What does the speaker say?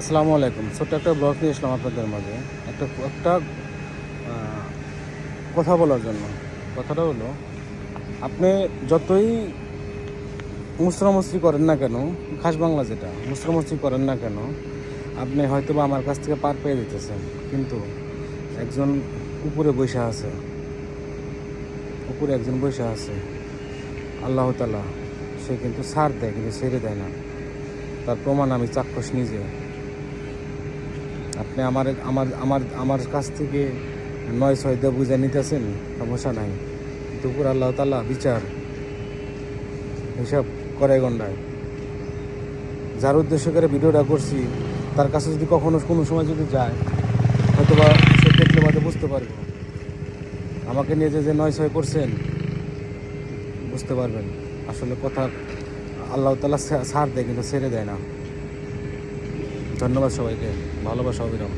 আসসালামু আলাইকুম। ছোট্ট একটা ব্লগ নিয়ে এসলাম আপনাদের মাঝে। একটা একটা কথা বলার জন্য। কথাটা হলো, আপনি যতই মুসরামসরি করেন না কেন, খাস বাংলা যেটা, মুসরামসরি করেন না কেন, আপনি হয়তো বা আমার কাছ থেকে পার পেয়ে দিতেছেন কিন্তু একজন উপরে বসে আছে, উপরে একজন বসে আছে, আল্লাহ তালা সে কিন্তু সার দেয়, কিন্তু ছেড়ে দেয় না। তার প্রমাণ আমি চাক্ষুষ নিজে। আপনি আমার আমার আমার আমার কাছ থেকে নয়, ছয় দিয়ে বুঝে নিতেছেন, সমস্যা নাই। দুপুর আল্লাহ তাল্লাহ বিচার হিসাব করে গন্ডায়। যার উদ্দেশ্য করে ভিডিওটা করছি, তার কাছে যদি কখনো কোনো সময় যদি যায় হয়তো বা সে দেখলে বাদে বুঝতে পারবে। আমাকে নিয়ে যে যে নয়, ছয় করছেন, বুঝতে পারবেন। আসলে কথা আল্লাহ তালা সার দেয়, কিন্তু ছেড়ে দেয় না। ধন্যবাদ সবাইকে। ভালোবাসা অবিরাম।